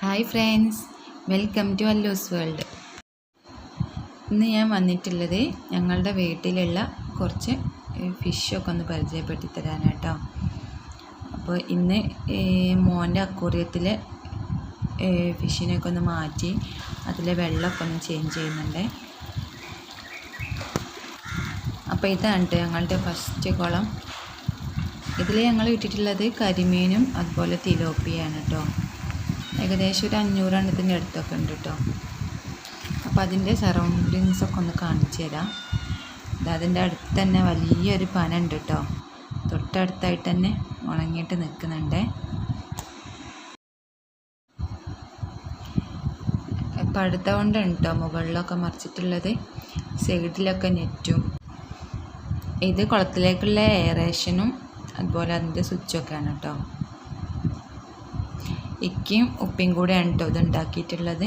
Hi friends welcome to Allu's world. ഇന്ന് ഞാൻ വന്നിട്ടുള്ളത് ഞങ്ങളുടെ വീട്ടിലുള്ള കുറച്ച് ഫിഷൊക്കെ ഒന്ന് പരിചയപ്പെടുത്തി തരാനാട്ടോ. അപ്പോൾ ഇന്ന് മോന്റെ അക്കൂറിയത്തിലെ ഫിഷിനെയൊക്കെ ഒന്ന് മാറ്റി അതിലെ വെള്ളമൊക്കെ ഒന്ന് ചേഞ്ച് ചെയ്യുന്നുണ്ട്. അപ്പോൾ ഇതാണ് കേട്ടോ ഞങ്ങളുടെ ഫസ്റ്റ് കുളം. ഇതിൽ ഞങ്ങൾ ഇട്ടിട്ടുള്ളത് കരിമീനും അതുപോലെ തിലോപ്പിയാണ് കേട്ടോ ഏകദേശം ഒരു അഞ്ഞൂറെണ്ണത്തിന്റെ അടുത്തൊക്കെ ഉണ്ട് കേട്ടോ അപ്പോൾ അതിന്റെ സറൗണ്ടിങ്സ് ഒക്കെ ഒന്ന് കാണിച്ചു തരാം. അതിന്റെ അടുത്ത് തന്നെ വലിയൊരു പന ഉണ്ട് കേട്ടോ തൊട്ടടുത്തായിട്ട് തന്നെ ഉണങ്ങിയിട്ട് നിൽക്കുന്നുണ്ട്. പടുത്ത കൊണ്ടാണ് കേട്ടോ മുകളിലൊക്കെ മറിച്ചിട്ടുള്ളത്. സൈഡിലൊക്കെ നെറ്റും. ഇത് കുളത്തിലേക്കുള്ള എയറേഷനും അതുപോലെ അതിന്റെ സ്വിച്ചൊക്കെയാണ് കേട്ടോ ഇക്കയും ഉപ്പയും കൂടെയാണ് കേട്ടോ ഇത് ഉണ്ടാക്കിയിട്ടുള്ളത്.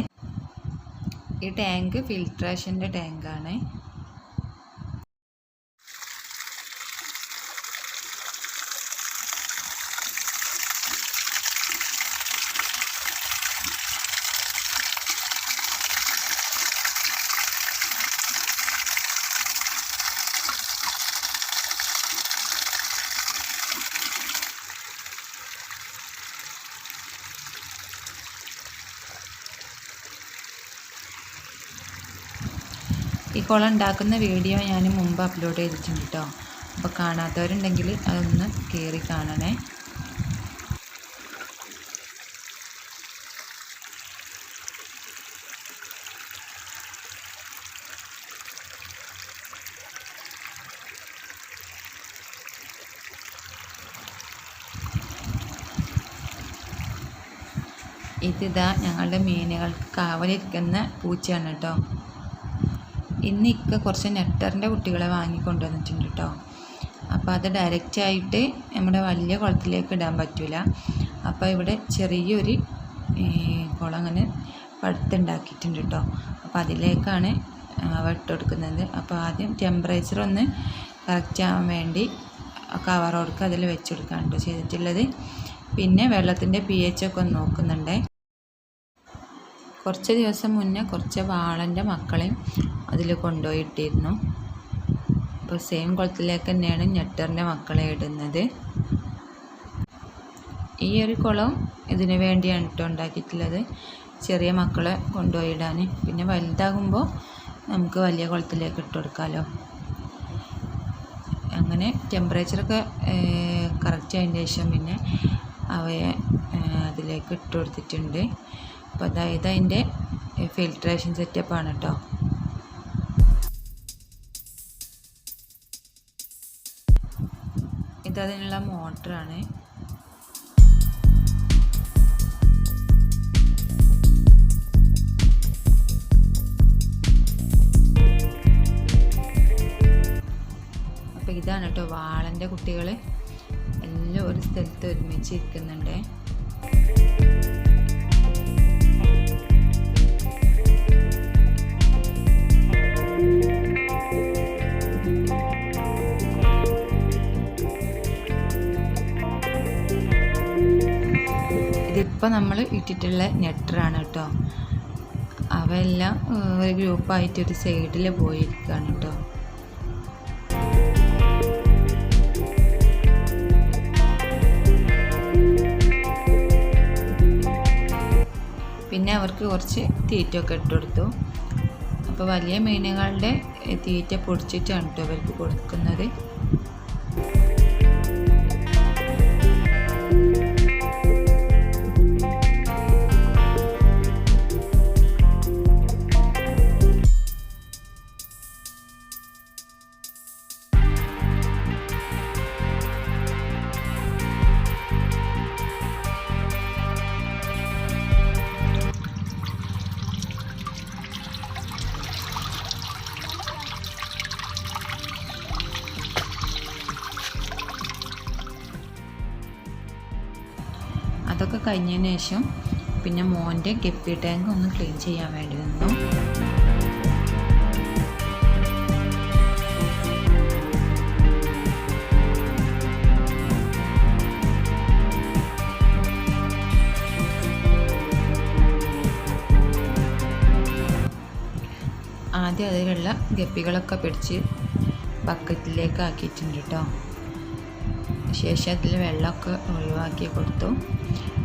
ഈ ടാങ്ക് ഫിൽട്രേഷന്റെ ടാങ്കാണ്. ഈ കുളം ഉണ്ടാക്കുന്ന വീഡിയോ ഞാൻ മുമ്പ് അപ്ലോഡ് ചെയ്തിട്ടുണ്ട് കേട്ടോ അപ്പോൾ കാണാത്തവരുണ്ടെങ്കിൽ അതൊന്ന് കയറി കാണണേ. ഇതിതാ ഞങ്ങളുടെ മീനുകൾക്ക് കാവലിരിക്കുന്ന പൂച്ചയാണ് കേട്ടോ ഇന്ന് ഇക്ക കുറച്ച് നെട്ടറിന്റെ കുട്ടികളെ വാങ്ങിക്കൊണ്ട് വന്നിട്ടുണ്ട് കേട്ടോ അപ്പോൾ അത് ഡയറക്റ്റായിട്ട് നമ്മുടെ വലിയ കുളത്തിലേക്ക് ഇടാൻ പറ്റില്ല അപ്പോൾ ഇവിടെ ചെറിയൊരു കുളം അങ്ങനെ പടുത്തുണ്ടാക്കിയിട്ടുണ്ട് കേട്ടോ അപ്പോൾ അതിലേക്കാണ് അവ ഇട്ട് കൊടുക്കുന്നത്. അപ്പോൾ ആദ്യം ടെമ്പറേച്ചർ ഒന്ന് കറക്റ്റ് ആവാൻ വേണ്ടി കവർ അതിൽ വെച്ച് കൊടുക്കാനുണ്ട് ചെയ്തിട്ടുള്ളത്. പിന്നെ വെള്ളത്തിന്റെ പി എച്ച് ഒക്കെ ഒന്ന് നോക്കുന്നുണ്ട്. കുറച്ച് ദിവസം മുന്നേ കുറച്ച് വാളന്റെ മക്കളെയും അതിൽ കൊണ്ടുപോയിട്ടിരുന്നു. അപ്പോൾ സെയിം കുളത്തിലേക്ക് തന്നെയാണ് ഞെട്ടറിന്റെ മക്കളെ ഇടുന്നത്. ഈ ഒരു കുളം ഇതിനു വേണ്ടിയാണ് കേട്ടോ ഉണ്ടാക്കിയിട്ടുള്ളത്. ചെറിയ മക്കളെ കൊണ്ടുപോയിടാൻ. പിന്നെ വലുതാകുമ്പോൾ നമുക്ക് വലിയ കുളത്തിലേക്ക് ഇട്ട് കൊടുക്കാമല്ലോ അങ്ങനെ ടെമ്പറേച്ചറൊക്കെ കറക്റ്റ് ആയതിന് ശേഷം പിന്നെ അവയെ അതിലേക്ക് ഇട്ട് കൊടുത്തിട്ടുണ്ട്. അപ്പോൾ അതായത് അതിന്റെ ഫിൽട്രേഷൻ സെറ്റപ്പാണ് കേട്ടോ ഇതതിനുള്ള മോട്ടറാണ് അപ്പോൾ ഇതാണ് കേട്ടോ വാളന്റെ കുട്ടികൾ എല്ലാം ഒരു സ്ഥലത്ത് ഒരുമിച്ച് ഇരിക്കുന്നുണ്ട് ഇതിപ്പോൾ നമ്മൾ ഇട്ടിട്ടുള്ള നെറ്ററാണ് കേട്ടോ. അവയെല്ലാം ഒരു ഗ്രൂപ്പായിട്ട് ഒരു സൈഡിൽ പോയിരിക്കുകയാണ് കേട്ടോ. പിന്നെ അവർക്ക് കുറച്ച് തീറ്റയൊക്കെ ഇട്ട് കൊടുത്തു. അപ്പോൾ വലിയ മീനുകളുടെ തീറ്റ പൊടിച്ചിട്ടാണ് കേട്ടോ അവർക്ക് കൊടുക്കുന്നത്. അതൊക്കെ കഴിഞ്ഞതിന് ശേഷം പിന്നെ മോന്റെ ഗപ്പി ടാങ്ക് ഒന്ന് ക്ലീൻ ചെയ്യാൻ വേണ്ടി നിന്നു. ആദ്യം അതിലുള്ള ഗപ്പികളൊക്കെ പിടിച്ച് ബക്കറ്റിലേക്ക് ആക്കിയിട്ടുണ്ട് കേട്ടോ ശേഷം അതിൽ വെള്ളമൊക്കെ ഒഴിവാക്കി കൊടുത്തു.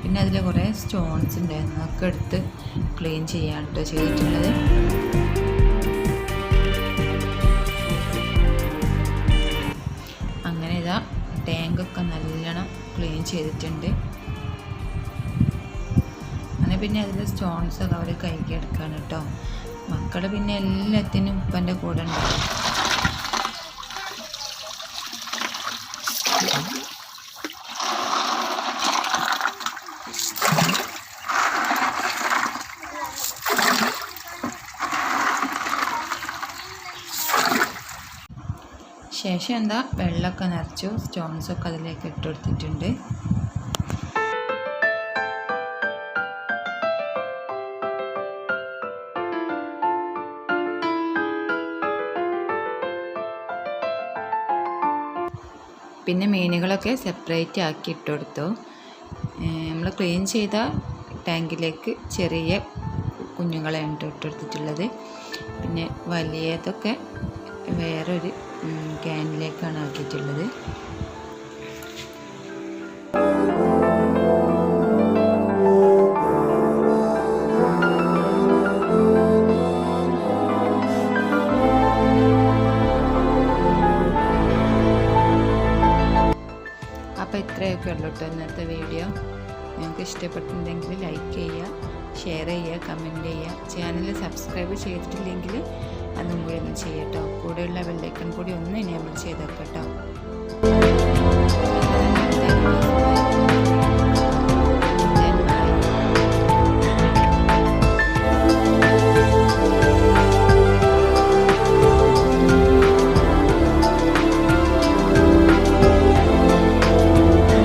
പിന്നെ അതിൽ കുറേ സ്റ്റോൺസ് ഉണ്ടായിരുന്നു. അതൊക്കെ എടുത്ത് ക്ലീൻ ചെയ്യാൻ കേട്ടോ ചെയ്തിട്ടുള്ളത്. അങ്ങനെ ഇതാ ടാങ്കൊക്കെ നല്ലോണം ക്ലീൻ ചെയ്തിട്ടുണ്ട്. അങ്ങനെ പിന്നെ അതിൽ സ്റ്റോൺസ് ഒക്കെ അവർ കൈക്ക് എടുക്കുകയാണ് കേട്ടോ മക്കൾ പിന്നെ എല്ലാത്തിനും ഉപ്പന്റെ കൂടെ ഉണ്ടാവും. ശേഷം എന്താ വെള്ളമൊക്കെ നിറച്ചു സ്റ്റോൺസൊക്കെ അതിലേക്ക് ഇട്ട് കൊടുത്തിട്ടുണ്ട്. പിന്നെ മീനുകളൊക്കെ സെപ്പറേറ്റ് ആക്കി ഇട്ട് കൊടുത്തു. നമ്മൾ ക്ലീൻ ചെയ്ത ടാങ്കിലേക്ക് ചെറിയ കുഞ്ഞുങ്ങളെയാണ് ഇട്ട് കൊടുത്തിട്ടുള്ളത്. പിന്നെ വലിയതൊക്കെ വേറൊരു ക്യാനിലേക്കാണ് ആക്കിയിട്ടുള്ളത്. അപ്പോൾ ഇത്രയൊക്കെ ഉള്ളൂ കേട്ടോ ഇന്നത്തെ വീഡിയോ. നിങ്ങൾക്ക് ഇഷ്ടപ്പെട്ടിട്ടുണ്ടെങ്കിൽ ലൈക്ക് ചെയ്യുക ഷെയർ ചെയ്യുക കമന്റ് ചെയ്യുക. ചാനൽ സബ്സ്ക്രൈബ് ചെയ്തിട്ടില്ലെങ്കിൽ അതും കൂടി ഒന്ന് ചെയ്യട്ടോ. കൂടെയുള്ള ബെല്ലൈക്കൺ കൂടി ഒന്ന് എനേബിൾ ചെയ്തേക്കട്ടോ. കേട്ടോ